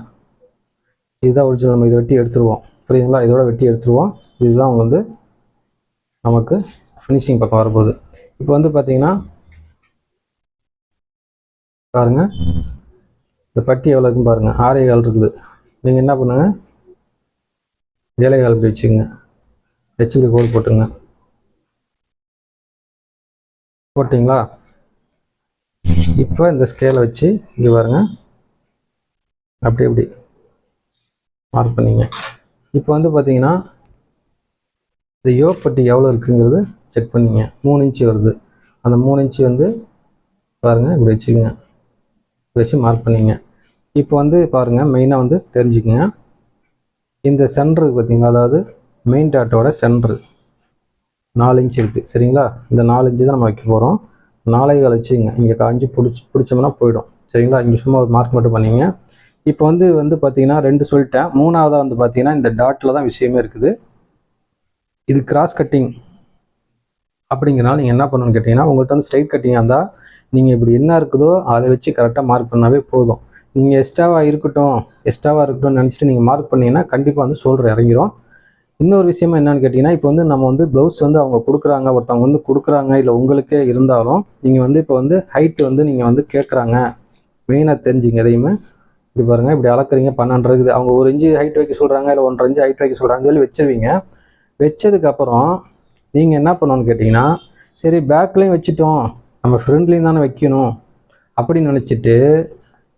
இதுதான் ஒரிஜினல் நம்ம இதை வெட்டி எடுத்துருவோம். புரியுதுங்களா? இதோட வெட்டி எடுத்துருவோம். இதுதான் வந்து நமக்கு ஃபினிஷிங் பக்கம் வரப்போகுது. இப்போ வந்து பார்த்தீங்கன்னா பாருங்கள் இந்த பட்டி எவ்வளோ இருக்குன்னு பாருங்கள் ஆறே கால் இருக்குது. நீங்கள் என்ன பண்ணுங்க? ஏழை கால் இப்படி வச்சுக்கோங்க. வச்சு கோல் போட்டுங்க போட்டிங்களா? இப்போ இந்த ஸ்கேலை வச்சு இங்கே பாருங்க. அப்படி இப்படி மார்க் பண்ணிங்க. இப்போ வந்து பார்த்தீங்கன்னா இந்த யோப்பட்டி எவ்வளோ இருக்குங்கிறது செக் பண்ணிங்க. மூணு இன்ச்சு வருது. அந்த மூணு இன்ச்சு வந்து பாருங்கள் இப்படி வச்சுக்கோங்க. வச்சு மார்க் பண்ணிங்க. இப்போ வந்து பாருங்கள் மெயினாக வந்து தெரிஞ்சுக்கங்க. இந்த சென்ட்ரு பார்த்தீங்களா அதாவது மெயின் டாட்டோட சென்ட்ரு நாலு இன்ச் இருக்குது சரிங்களா? இந்த நாலு இன்ச்சு தான் நம்ம வைக்க போகிறோம் நாளை வச்சுங்க இங்கே காஞ்சி பிடிச்சி பிடிச்சோம்னா போயிடும் சரிங்களா? இங்கே சும்மா ஒரு மார்க் மட்டும் பண்ணிங்க. இப்போ வந்து வந்து பார்த்தீங்கன்னா ரெண்டு சொல்லிட்டேன். மூணாவதாக வந்து பார்த்தீங்கன்னா இந்த டாட்டில் தான் விஷயமே இருக்குது. இது கிராஸ் கட்டிங் அப்படிங்கிறனால நீங்கள் என்ன பண்ணணும்னு கேட்டிங்கன்னா உங்கள்கிட்ட வந்து ஸ்ட்ரைட் கட்டிங்காக இருந்தால் நீங்கள் இப்படி என்ன இருக்குதோ அதை வச்சு கரெக்டாக மார்க் பண்ணாவே போதும். நீங்கள் எக்ஸ்ட்ராவாக இருக்கட்டும் எக்ஸ்ட்ராவாக இருக்கட்டும்னு நினச்சிட்டு நீங்கள் மார்க் பண்ணீங்கன்னா கண்டிப்பாக வந்து சோல்டர் இறங்கிரும். இன்னொரு விஷயமா என்னென்னு கேட்டிங்கன்னா இப்போ வந்து நம்ம வந்து ப்ளவுஸ் வந்து அவங்க கொடுக்குறாங்க ஒருத்தவங்க வந்து கொடுக்குறாங்க இல்லை உங்களுக்கே இருந்தாலும் நீங்கள் வந்து இப்போ வந்து ஹைட்டு வந்து நீங்கள் வந்து கேட்குறாங்க மெயினாக தெரிஞ்சுங்க எதையுமே. இப்படி பாருங்கள் இப்படி அளக்குறீங்க பன்னெண்டு இருக்குது. அவங்க ஒரு இன்ச்சு ஹைட் வைக்க சொல்கிறாங்க இல்லை ஒன்றரை இன்ச்சு ஹைட் வைக்க சொல்கிறாங்கன்னு சொல்லி வச்சிருவீங்க. வச்சதுக்கப்புறம் நீங்கள் என்ன பண்ணணும்னு கேட்டிங்கன்னா சரி பேக்லேயும் வச்சுட்டோம். நம்ம ஃப்ரெண்ட்லேயும் தானே வைக்கணும். அப்படின்னு நினச்சிட்டு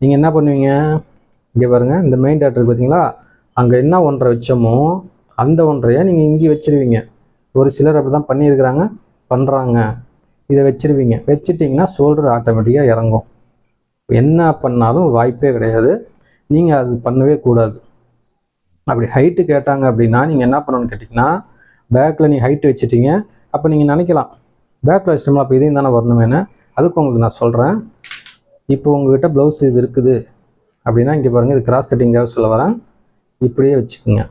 நீங்கள் என்ன பண்ணுவீங்க? இங்கே பாருங்கள் இந்த மெயின் டேட்டருக்கு பார்த்தீங்களா அங்கே என்ன ஒன்றரை வச்சோமோ அந்த ஒன்றையை நீங்கள் இங்கே வச்சிருவீங்க. ஒரு சிலர் அப்படி தான் பண்ணியிருக்கிறாங்க பண்ணுறாங்க இதை வச்சுருவீங்க. வச்சுட்டிங்கன்னா ஷோல்டர் ஆட்டோமேட்டிக்காக இறங்கும். என்ன பண்ணாலும் வாய்ப்பே கிடையாது. நீங்கள் அது பண்ணவே கூடாது. அப்படி ஹைட்டு கேட்டாங்க அப்படின்னா நீங்கள் என்ன பண்ணணும்னு கேட்டிங்கன்னா பேக்கில் நீங்கள் ஹைட்டு வச்சுட்டீங்க. அப்போ நீங்கள் நினைக்கலாம் பேக்கில் வச்சிட்டோம்னா அப்போ இதையும் தானே வரணுமேனு அதுக்கு உங்களுக்கு நான் சொல்கிறேன் இப்போ உங்ககிட்ட ப்ளவுஸ் இது இருக்குது. அப்படின்னா இங்கே பாருங்கள் இது கிராஸ் கட்டிங்காக சொல்ல வரேன். இப்படியே வச்சுக்கோங்க.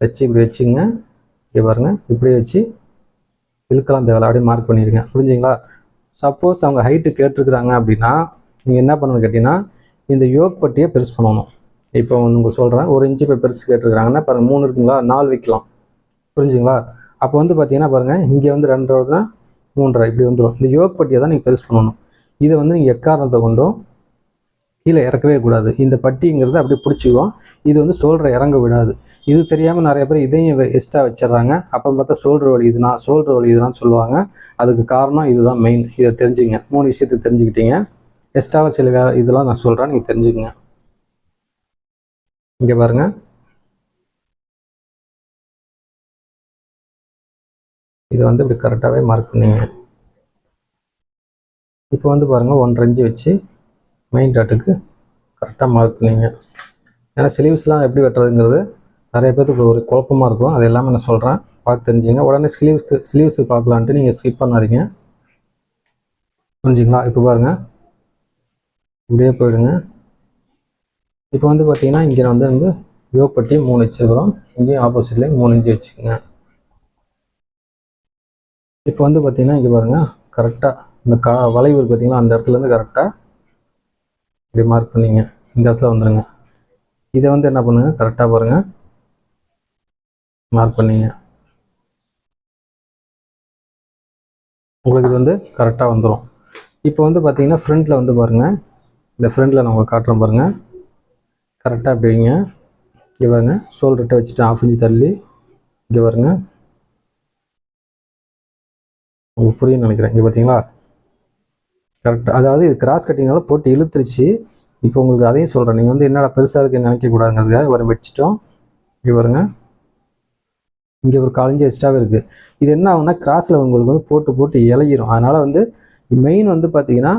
வச்சு இப்படி வச்சுங்க இங்கே பாருங்கள் இப்படியே வச்சு இழுக்கலாம் தேவையில்ல. அப்படியே மார்க் பண்ணிடுங்க. புரிஞ்சுங்களா? சப்போஸ் அவங்க ஹைட்டு கேட்டிருக்கிறாங்க அப்படின்னா நீங்கள் என்ன பண்ணணும்னு கேட்டிங்கன்னா இந்த யோக் பட்டியை பெருசு பண்ணணும். இப்போ உங்களுக்கு சொல்கிறேன் ஒரு இன்ச்சு இப்போ பெருசு கேட்டிருக்கிறாங்கன்னா பாருங்கள் மூணு இருக்குங்களா? நாலு வைக்கலாம் புரிஞ்சுங்களா? அப்போ வந்து பார்த்தீங்கன்னா பாருங்கள் இங்கே வந்து ரெண்டரை மூன்றரை இப்படி வந்துடும் இந்த யோக் பட்டியை தான் நீங்கள் பெருசு பண்ணணும். இதை வந்து நீங்கள் எக்காரணத்தை கொண்டும் கீழே இறக்கவே கூடாது. இந்த பட்டிங்கிறது அப்படியே பிடிச்சிக்குவோம். இது வந்து சோல்டரை இறங்க விடாது. இது தெரியாமல் நிறைய பேர் இதையும் எக்ஸ்ட்ரா வச்சிடறாங்க. அப்போ பார்த்தா சோல்டர் வலி இதுனா சோல்டர் வலி இதுதான் சொல்லுவாங்க. அதுக்கு காரணம் இதுதான் மெயின் இதை தெரிஞ்சுங்க. மூணு விஷயத்தை தெரிஞ்சுக்கிட்டீங்க. எக்ஸ்ட்ராவாக சில வே இதெல்லாம் நான் சொல்கிறேன் நீங்கள் தெரிஞ்சுக்கங்க. இங்கே பாருங்கள் இதை வந்து இப்படி கரெக்டாகவே மார்க் பண்ணீங்க. இப்போ வந்து பாருங்கள் ஒன்றரை இன்ச்சு வச்சு மெயின் டாட்டுக்கு கரெக்டாக மார்க் பண்ணிங்க. ஏன்னா ஸ்லீவ்ஸ்லாம் எப்படி வெட்டுறதுங்கிறது நிறைய பேர்த்துக்கு ஒரு குழப்பமாக இருக்கும். அது எல்லாமே நான் சொல்கிறேன் பார்த்து தெரிஞ்சுங்க. உடனே ஸ்லீவ்ஸ்க்கு ஸ்லீவ்ஸு பார்க்கலான்ட்டு நீங்கள் ஸ்கிப் பண்ணாதீங்க. புரிஞ்சுங்களா? இப்போ பாருங்கள் இப்படியே போயிடுங்க. இப்போ வந்து பார்த்தீங்கன்னா இங்கே வந்து நம்ம யோப்பட்டி மூணு வச்சுருக்கிறோம். இங்கேயும் ஆப்போசிட்லேயும் மூணு இன்ச்சு வச்சுக்கோங்க. இப்போ வந்து பார்த்தீங்கன்னா இங்கே பாருங்கள் கரெக்டாக இந்த கா வளைவு பார்த்தீங்கன்னா அந்த அந்த இடத்துலேருந்து கரெக்டாக இப்படி மார்க் பண்ணிங்க. இந்த இடத்துல வந்துடுங்க இதை வந்து என்ன பண்ணுங்க? கரெக்டாக பாருங்கள் மார்க் பண்ணிங்க. உங்களுக்கு இது வந்து கரெக்டாக வந்துடும் இப்போ வந்து பார்த்தீங்கன்னா ஃப்ரண்ட்டில் வந்து பாருங்கள் இந்த ஃப்ரண்ட்டில் நான் உங்களுக்கு காட்டுறேன் பாருங்கள் கரெக்டாக இப்படி பாருங்க இங்கே பாருங்கள் ஷோல்டர்கிட்ட வச்சுட்டு ஆஃப் இன்ச்சு தள்ளி இங்கே பாருங்க உங்களுக்கு புரியும் நினைக்கிறேன். இங்கே பார்த்தீங்களா கரெக்டாக அதாவது இது கிராஸ் கட்டிங்னால போட்டு இழுத்துருச்சு. இப்போ உங்களுக்கு அதையும் சொல்கிறேன் நீங்கள் வந்து என்னடா பெருசாக இருக்குன்னு நினைக்கக்கூடாதுங்கிறதுக்காக ஒரு வச்சுட்டோம் இப்படி பாருங்க. இங்கே ஒரு காலஞ்சு எக்ஸ்ட்ராவே இருக்குது இது என்ன ஆகுனா கிராஸில் உங்களுக்கு வந்து போட்டு போட்டு இலையிரும் அதனால் வந்து மெயின் வந்து பார்த்தீங்கன்னா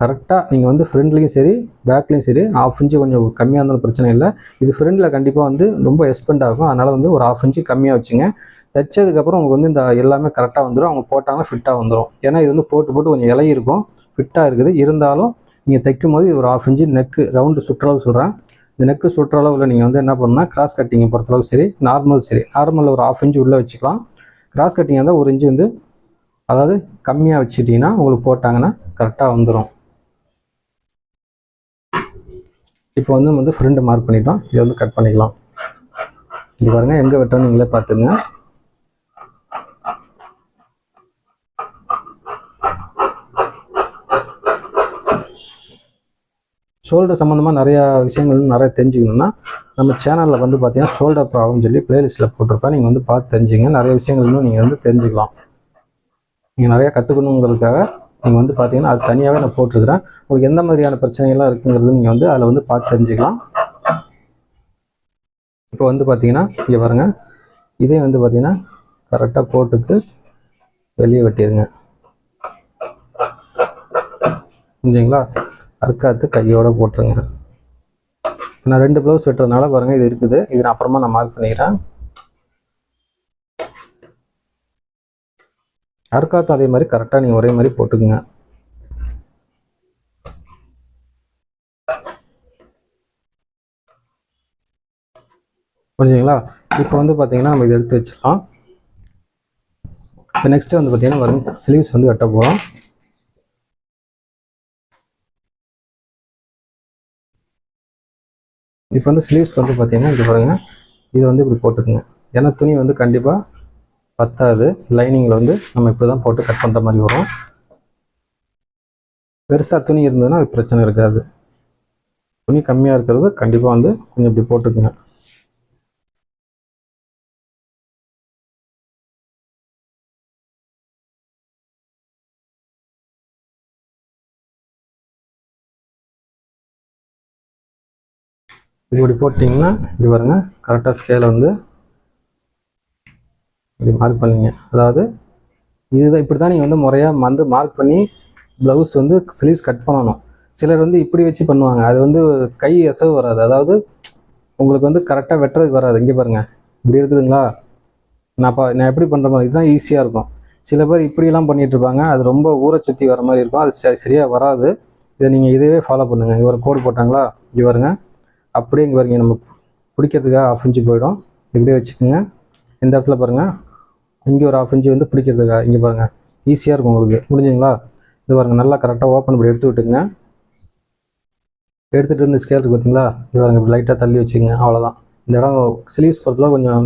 கரெக்டாக நீங்கள் வந்து ஃப்ரெண்ட்லேயும் சரி பேக்லேயும் சரி ஆஃப் இன்ச்சு கொஞ்சம் கம்மியாக இருந்தாலும் பிரச்சனை இல்லை. இது ஃப்ரெண்டில் கண்டிப்பாக வந்து ரொம்ப எக்ஸ்பெண்ட் ஆகும். அதனால் வந்து ஒரு ஆஃப் இன்ச்சு கம்மியாக வச்சுங்க. தைச்சதுக்கப்புறம் உங்களுக்கு வந்து இந்த எல்லாமே கரெக்டாக வந்துடும் அவங்க போட்டாங்கன்னா ஃபிட்டாக வந்துடும் ஏன்னா இது வந்து போட்டு போட்டு கொஞ்சம் இலை இருக்கும். ஃபிட்டாக இருக்குது. இருந்தாலும் நீங்கள் தைக்கும் போது இது ஒரு ஆஃப் இன்ச்சு நெக்கு ரவுண்டு சுற்றளவு சொல்கிறேன் இந்த நெக்கு சுற்றளவில் நீங்கள் வந்து என்ன பண்ணணும்னா கிராஸ் கட்டிங்கை பொறுத்தளவு சரி நார்மல் சரி. நார்மலில் ஒரு ஆஃப் இன்ச்சு உள்ளே வச்சுக்கலாம். கிராஸ் கட்டிங்காக இருந்தால் ஒரு இன்ச்சு வந்து அதாவது கம்மியாக வச்சுட்டிங்கன்னா உங்களுக்கு போட்டாங்கன்னா கரெக்டாக வந்துடும் இப்போ வந்து நம்ம வந்து ஃப்ரெண்டு மார்க் பண்ணிட்டோம் இதை வந்து கட் பண்ணிக்கலாம். இது பாருங்க எங்கே வெட்டணும் நீங்களே பார்த்துங்க ஷோல்டர் சம்மந்தமாக நிறையா விஷயங்கள் நிறைய தெரிஞ்சுக்கணுன்னா நம்ம சேனலில் வந்து பார்த்தீங்கன்னா ஷோல்டர் ப்ராப்ளம் சொல்லி ப்ளேலிஸ்ட்டில் போட்டிருப்பேன் நீங்கள் வந்து பார்த்து தெரிஞ்சுங்க. நிறைய விஷயங்கள் இன்னும் நீங்கள் வந்து தெரிஞ்சுக்கலாம். நீங்கள் நிறையா கற்றுக்கணுங்கிறதுக்காக நீங்கள் வந்து பார்த்தீங்கன்னா அது தனியாகவே நான் போட்டிருக்கிறேன். உங்களுக்கு எந்த மாதிரியான பிரச்சனைகள்லாம் இருக்குங்கிறது நீங்கள் வந்து அதில் வந்து பார்த்து தெரிஞ்சுக்கலாம். இப்போ வந்து பார்த்தீங்கன்னா இங்கே பாருங்க. இதே வந்து பார்த்தீங்கன்னா கரெக்டாக போட்டுக்கு வெளியே வெட்டிடுங்க புரிஞ்சுங்களா? அறுக்காத்து கையோடு போட்டுருங்க. நான் ரெண்டு ப்ளவுஸ் வெட்டுறதுனால பாருங்கள் இது இருக்குது. இது நான் அப்புறமா நான் மார்க் பண்ணிக்கிறேன். அறுக்காத்தும் அதே மாதிரி கரெக்டாக நீங்கள் ஒரே மாதிரி போட்டுக்குங்க. புரிஞ்சுங்களா? இப்போ வந்து பார்த்தீங்கன்னா நம்ம இதை எடுத்து வச்சிடலாம். இப்போ நெக்ஸ்ட்டு வந்து பார்த்தீங்கன்னா வரும் ஸ்லீவ்ஸ் வந்து வெட்ட போகிறோம் இப்போ வந்து ஸ்லீவ்ஸ்க்கு வந்து பார்த்தீங்கன்னா இது பாருங்க. இது வந்து இப்படி போட்டுக்குங்க. ஏன்னா துணி வந்து கண்டிப்பாக பத்தாது. லைனிங்கில் வந்து நம்ம இப்படி தான் போட்டு கட் பண்ணுற மாதிரி வரும். பெருசாக துணி இருந்ததுன்னா அது பிரச்சனை இருக்காது. துணி கம்மியாக இருக்கிறது கண்டிப்பாக வந்து கொஞ்சம் இப்படி போட்டுக்குங்க. இது இப்படி போட்டிங்கன்னா இப்படி பாருங்கள் கரெக்டாக ஸ்கேலை வந்து இப்படி மார்க் பண்ணிங்க. அதாவது இதுதான் இப்படி தான் நீங்கள் வந்து முறையாக வந்து மார்க் பண்ணி ப்ளவுஸ் வந்து ஸ்லீவ்ஸ் கட் பண்ணணும். சிலர் வந்து இப்படி வச்சு பண்ணுவாங்க. அது வந்து கை எசவு வராது. அதாவது உங்களுக்கு வந்து கரெக்டாக வெட்டுறதுக்கு வராது. இங்கே பாருங்கள் இப்படி இருக்குதுங்களா? நான் பா நான் எப்படி பண்ணுற மாதிரி இதுதான் ஈஸியாக இருக்கும். சில பேர் இப்படியெல்லாம் பண்ணிகிட்ருப்பாங்க இருப்பாங்க. அது ரொம்ப ஊரை சுற்றி வர மாதிரி இருக்கும். அது ச- வராது. இதை நீங்கள் இதுவே ஃபாலோ பண்ணுங்கள் இவர் கோடு போட்டாங்களா? இங்கே அப்படியே இங்கே பாருங்க நம்ம பிடிக்கிறதுக்காக ஆஃப் இன்ச்சு போயிடும். இப்படியே வச்சுக்கோங்க. இந்த இடத்துல பாருங்கள் இங்கே ஒரு ஆஃப் இன்ச்சு வந்து பிடிக்கிறதுக்காக இங்கே பாருங்கள் ஈஸியாக இருக்கும் உங்களுக்கு. முடிஞ்சுங்களா? இது பாருங்கள் நல்லா கரெக்டாக ஓப்பன் இப்படி எடுத்து விட்டுங்க எடுத்துகிட்டு இருந்து ஸ்கேல் இருக்குது பார்த்தீங்களா இது பாருங்க இப்படி லைட்டாக தள்ளி வச்சுக்கோங்க. அவ்வளோதான் இந்த இடம் ஸ்லீவ்ஸ் பொறுத்தவரை கொஞ்சம்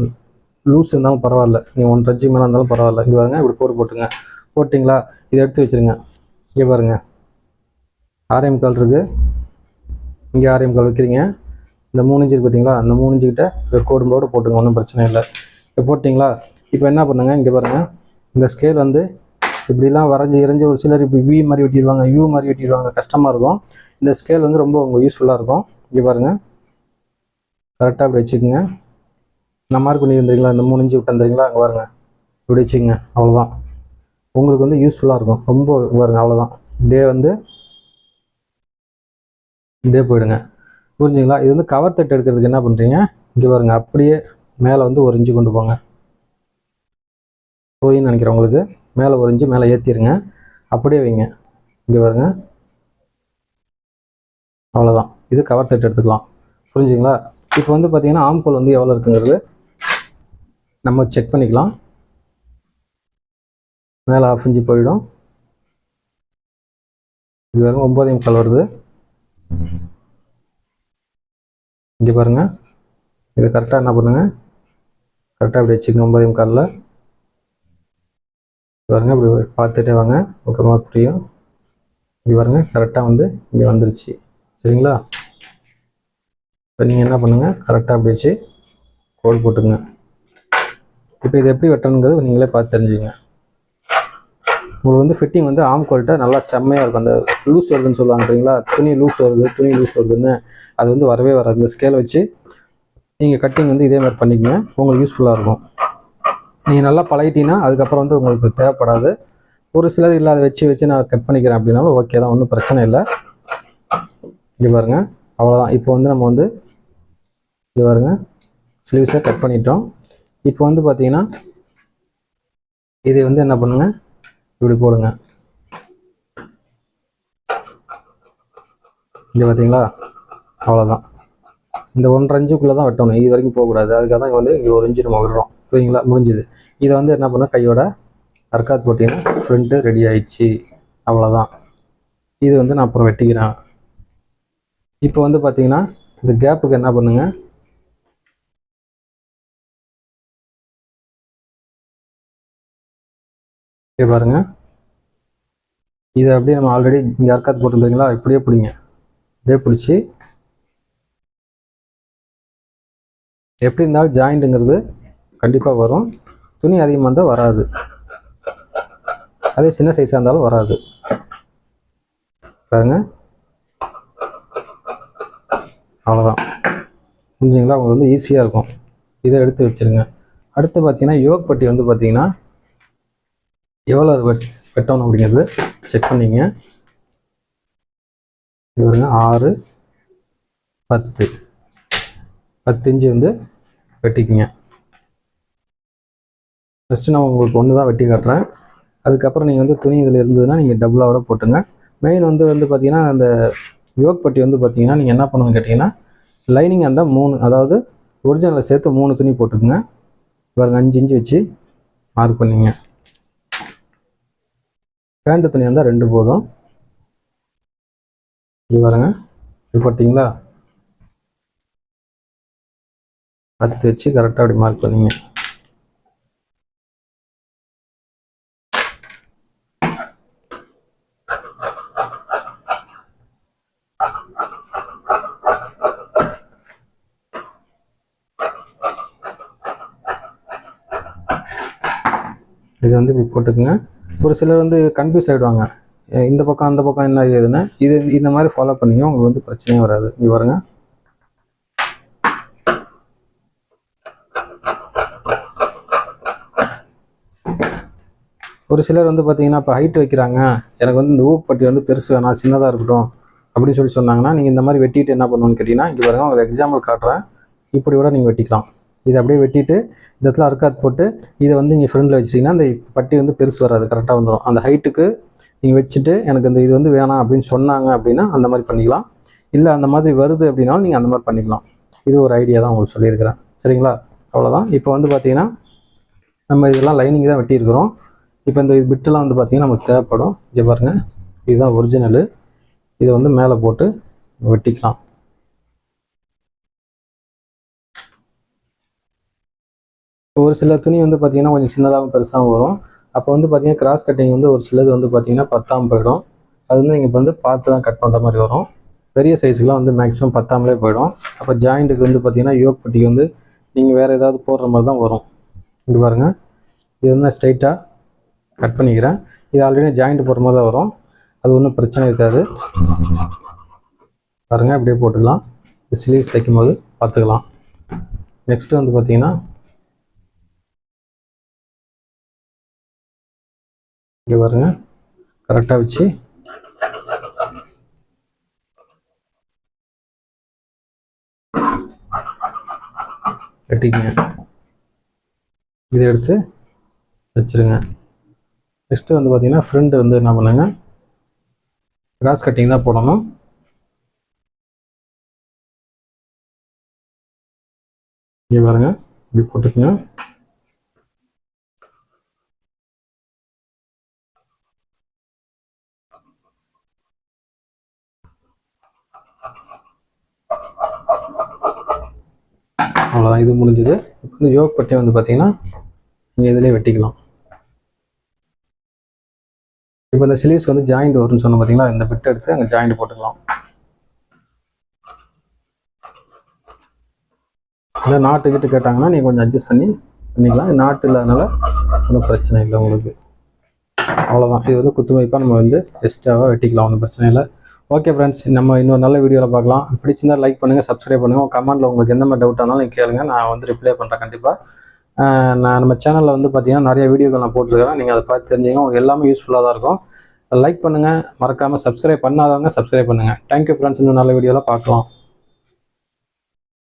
லூஸ் இருந்தாலும் பரவாயில்ல. நீங்கள் ஒன் ரஜ்ஜி மேலே இருந்தாலும் பரவாயில்ல. இங்கே பாருங்க இப்படி போட்டு போட்டுங்க போட்டிங்களா? இதை எடுத்து வச்சுருங்க. இங்கே பாருங்க. ஆர்எம் கால் இருக்குது இங்கே ஆர்எம் கால் வைக்கிறீங்க. இந்த மூணு இன்ச்சு பார்த்தீங்களா அந்த மூணு இஞ்சிக்கிட்ட ஒரு கோடு போட்டு போட்டுங்க ஒன்றும் பிரச்சனை இல்லை. இப்போ போட்டிங்களா? இப்போ என்ன பண்ணுங்க இங்கே பாருங்க. இந்த ஸ்கேல் வந்து இப்படிலாம் வரைஞ்சி இறைஞ்சி ஒரு சிலர் இப்படி வி மாதிரி வெட்டிடுவாங்க யூ மாதிரி வெட்டிடுவாங்க. கஷ்டமாக இருக்கும். இந்த ஸ்கேல் வந்து ரொம்ப உங்களுக்கு யூஸ்ஃபுல்லாக இருக்கும். இங்கே பாருங்க. கரெக்டாக இப்படி வச்சுக்கோங்க. நான் மார்க் பண்ணி வந்துருங்களா இந்த மூணு இன்ச்சு விட்டு வந்துறீங்களா அங்கே பாருங்கள் இப்படி வச்சுக்கோங்க. அவ்வளோதான் உங்களுக்கு வந்து யூஸ்ஃபுல்லாக இருக்கும். ரொம்ப பாருங்க அவ்வளோதான் இப்படியே வந்து இப்படியே போயிடுங்க. புரிஞ்சுங்களா? இது வந்து கவர் தட்டு எடுக்கிறதுக்கு என்ன பண்ணுறீங்க இங்கே பாருங்க அப்படியே மேலே வந்து ஒரு இஞ்சி கொண்டு போங்க. போயின்னு நினைக்கிறேன் உங்களுக்கு. மேலே ஒரு இன்ச்சு மேலே ஏற்றிடுங்க அப்படியே வைங்க. இங்கே பாருங்க. அவ்வளோதான் இது கவர் தட்டு எடுத்துக்கலாம். புரிஞ்சுங்களா? இப்போ வந்து பார்த்தீங்கன்னா ஆம்கோல் வந்து எவ்வளோ இருக்குங்கிறது நம்ம செக் பண்ணிக்கலாம். மேலே ஆஃப் இஞ்சி போயிடும். இது வரைக்கும் ஒம்பதே முக்கால் வருது. இங்கே பாருங்க. இது கரெக்டாக என்ன பண்ணுங்கள் கரெக்டாக இப்படி வச்சுக்கோங்க ஒம்பதே காலில். பாருங்க இப்படி பார்த்துட்டே வாங்க. பக்கமாக புரியும். இங்கே பாருங்க கரெக்டாக வந்து இங்கே வந்துருச்சு. சரிங்களா? இப்போ நீங்கள் என்ன பண்ணுங்கள் கரெக்டாக அப்படி வச்சு கோல் போட்டுங்க இப்போ இது எப்படி வெட்டணுங்கிறது நீங்களே பார்த்து தெரிஞ்சுங்க உங்களுக்கு வந்து ஃபிட்டிங் வந்து ஆம் குவாலிட்டா நல்லா செம்மையாக இருக்கும். அந்த லூஸ் வருதுன்னு சொல்லுவாங்க சரிங்களா துணி லூஸ் வருது துணி லூஸ் வருதுன்னு அது வந்து வரவே வராது. இந்த ஸ்கேல் வச்சு நீங்கள் கட்டிங் வந்து இதே மாதிரி பண்ணிக்கங்க. உங்களுக்கு யூஸ்ஃபுல்லாக இருக்கும். நீங்கள் நல்லா பழகிட்டீங்கன்னா அதுக்கப்புறம் வந்து உங்களுக்கு தேவைப்படாது. ஒரு சிலர் இல்லை அதை வச்சு வச்சு நான் கட் பண்ணிக்கிறேன் அப்படின்னாலும் ஓகே தான். ஒன்றும் பிரச்சனை இல்லை. இங்கே பாருங்க. அவ்வளோதான் இப்போ வந்து நம்ம வந்து இங்கே பாருங்க. ஸ்லீவ்ஸை கட் பண்ணிட்டோம். இப்போ வந்து பார்த்தீங்கன்னா இதை வந்து என்ன பண்ணுங்கள் இப்படி போடுங்க. இங்கே பார்த்தீங்களா அவ்வளோதான் இந்த ஒன்றரை இன்ச்சுக்குள்ளே தான் வெட்டணும். இது வரைக்கும் போகக்கூடாது. அதுக்காக தான் வந்து இங்கே ஒரு இன்ச்சு நம்ம விடுறோம். சரிங்களா முடிஞ்சுது. இதை வந்து என்ன பண்ண கையோட அர்க்காத் போட்டிங்கன்னா ஃப்ரண்ட்டு ரெடி ஆயிடுச்சு. அவ்வளோதான் இது வந்து நான் அப்புறம் வெட்டிக்கிறேன். இப்போ வந்து பார்த்தீங்கன்னா இந்த கேப்புக்கு என்ன பண்ணுங்கள் இங்கே பாருங்க. இதை அப்படியே நம்ம ஆல்ரெடி இங்கே யாருக்காவது போட்டுருந்தீங்களா இப்படியே பிடிங்க. இப்படியே பிடிச்சி. எப்படி இருந்தாலும் ஜாயிண்ட்டுங்கிறது கண்டிப்பாக வரும். துணி அதிகமாக இருந்தால் வராது. அதே சின்ன சைஸாக இருந்தாலும் வராது. பாருங்க. அவ்வளோதான் புரிஞ்சுங்களா உங்களுக்கு வந்து ஈஸியாக இருக்கும். இதை எடுத்து வச்சிருங்க. அடுத்து பார்த்தீங்கன்னா யோக் பட்டி வந்து பார்த்தீங்கன்னா எவ்வளோ வெட் வெட்டணும் அப்படிங்கிறது செக் பண்ணிங்க. இது பாருங்க ஆறு பத்து. பத்து இன்ச்சு வந்து வெட்டிக்குங்க. ஃபஸ்ட்டு நான் உங்களுக்கு ஒன்று தான் வெட்டி காட்டுறேன். அதுக்கப்புறம் நீங்கள் வந்து துணி இதில் இருந்ததுன்னா நீங்கள் டபுளாவோட போட்டுங்க. மெயின் வந்து வந்து பார்த்தீங்கன்னா அந்த யோக் பட்டி வந்து பார்த்தீங்கன்னா நீங்கள் என்ன பண்ணணும்னு கேட்டிங்கன்னா லைனிங் அந்த மூணு அதாவது ஒரிஜினலில் சேர்த்து மூணு துணி போட்டுக்குங்க. பாருங்க அஞ்சு இன்ச்சு வச்சு மார்க் பண்ணிங்க. பேண்ட் துணி இருந்தால் ரெண்டு போதும். இது பாருங்க. இது பார்த்தீங்களா பத்து வச்சு கரெக்டாக அப்படி மார்க் பண்ணிங்க. இது வந்து இப்படி போட்டுக்குங்க. ஒரு சிலர் வந்து கன்ஃபியூஸ் ஆகிடுவாங்க இந்த பக்கம் அந்த பக்கம் என்ன ஏதுன்னு. இது இந்த மாதிரி ஃபாலோ பண்ணிங்க உங்களுக்கு வந்து பிரச்சனையும் வராது. இங்கே வருங்க ஒரு சிலர் வந்து பார்த்தீங்கன்னா இப்போ ஹைட் வைக்கிறாங்க. எனக்கு வந்து இந்த ஊப்பட்டி வந்து பெருசு வேணாம் சின்னதாக இருக்கட்டும் அப்படின்னு சொல்லி சொன்னாங்கன்னா நீங்கள் இந்த மாதிரி வெட்டிட்டு என்ன பண்ணுவோன்னு கேட்டிங்கன்னா இங்கே பாருங்கள் உங்களுக்கு எக்ஸாம்பிள் காட்டுறேன். இப்படி கூட நீங்கள் வெட்டிக்கலாம். இதை அப்படியே வெட்டிட்டு இந்த இடத்துல அர்க்காத் போட்டு இதை வந்து நீங்கள் ஃப்ரெண்டில் வச்சிட்டிங்கன்னா அந்த பட்டி வந்து பெருசு வராது கரெக்டாக வந்துடும் அந்த ஹைட்டுக்கு நீங்கள் வச்சுட்டு எனக்கு இந்த இது வந்து வேணாம் அப்படின்னு சொன்னாங்க அப்படின்னா அந்த மாதிரி பண்ணிக்கலாம். இல்லை அந்த மாதிரி வருது அப்படின்னாலும் நீங்கள் அந்த மாதிரி பண்ணிக்கலாம். இது ஒரு ஐடியா தான் உங்களுக்கு சொல்லியிருக்கிறேன். சரிங்களா? அவ்வளோதான் இப்போ வந்து பார்த்தீங்கன்னா நம்ம இதெல்லாம் லைனிங் தான் வெட்டியிருக்கிறோம். இப்போ இந்த பிட்டெல்லாம் வந்து பார்த்தீங்கன்னா நமக்கு தேவைப்படும். இங்கே பாருங்கள் இதுதான் ஒரிஜினலு இதை வந்து மேலே போட்டு வெட்டிக்கலாம். ஒரு சில துணி வந்து பார்த்தீங்கன்னா கொஞ்சம் சின்னதாகவும் பெருசாகவும் வரும். அப்போ வந்து பார்த்தீங்கன்னா கிராஸ் கட்டிங் வந்து ஒரு சிலது வந்து பார்த்திங்கன்னா பத்தாமல் போயிடும். அது வந்து நீங்கள் இப்போ வந்து பார்த்து தான் கட் பண்ணுற மாதிரி வரும். பெரிய சைஸுக்கெலாம் வந்து மேக்ஸிமம் பத்தாமலே போயிடும். அப்போ ஜாயிண்ட்டுக்கு வந்து பார்த்தீங்கன்னா யோக் பட்டிக்கு வந்து நீங்கள் வேறு ஏதாவது போடுற மாதிரி தான் வரும். இங்கே பாருங்கள் இது வந்து ஸ்ட்ரைட்டாக கட் பண்ணிக்கிறேன். இது ஆல்ரெடி ஜாயிண்ட் போடுற மாதிரி தான் வரும். அது ஒன்றும் பிரச்சனை இருக்காது. பாருங்கள் அப்படியே போட்டுக்கலாம். ஸ்லீவ்ஸ் தைக்கும் போது பார்த்துக்கலாம். நெக்ஸ்ட்டு வந்து பார்த்திங்கன்னா இங்கே பாருங்க. கரெக்டாக வச்சு. கட்டிங்க இதை எடுத்து வச்சிருங்க. நெக்ஸ்ட்டு வந்து பார்த்தீங்கன்னா ஃப்ரெண்டு வந்து என்ன பண்ணுங்க? கிராஸ் கட்டிங் தான் போடணும். இங்கே பாருங்க. இப்படி போட்டுக்கோங்க. அவ்வளோதான் இது முடிஞ்சது. இப்போ வந்து யோக் பட்டி வந்து பார்த்தீங்கன்னா நீங்கள் இதிலே வெட்டிக்கலாம். இப்போ இந்த ஸ்லீவ்ஸ் வந்து ஜாயிண்ட் வரும்னு சொன்ன பார்த்தீங்கன்னா இந்த பிட் எடுத்து அங்கே ஜாயிண்ட் போட்டுக்கலாம். இல்லை நாட்டு கிட்ட கேட்டாங்கன்னா நீங்கள் கொஞ்சம் அட்ஜஸ்ட் பண்ணி பண்ணிக்கலாம். நாட்டு இல்லாதனால ஒன்றும் பிரச்சனை இல்லை உங்களுக்கு. அவ்வளோதான் இது வந்து குத்துமைப்பாக நம்ம வந்து எக்ஸ்ட்ராவாக வெட்டிக்கலாம் ஒன்றும் பிரச்சனை இல்லை. ஓகே ஃப்ரெண்ட்ஸ் நம்ம இன்னொரு நல்ல வீடியோவில் பார்க்கலாம். பிடிச்சிருந்தா லைக் பண்ணுங்கள் சப்ஸ்கிரைப் பண்ணுங்கள் கமெண்ட்டில் உங்களுக்கு எந்த மாதிரி டவுட் இருந்தாலும் கேளுங்க. நான் வந்து ரிப்ளை பண்ணுறேன் கண்டிப்பாக நான் நம்ம சேனலில் வந்து பார்த்தீங்கன்னா நிறைய வீடியோக்கள் நான் போட்டிருக்கிறேன். நீங்கள் அதை பார்த்து தெரிஞ்சுங்க உங்களுக்கு எல்லாமே யூஸ்ஃபுல்லாக தான் இருக்கும். லைக் பண்ணுங்கள் மறக்காமல் சப்ஸ்கிரைப் பண்ணாதவங்க சப்ஸ்கிரைப் பண்ணுங்கள் தேங்க்யூ ஃப்ரெண்ட்ஸ் இன்னும் நல்ல வீடியோவில் பார்க்கலாம்.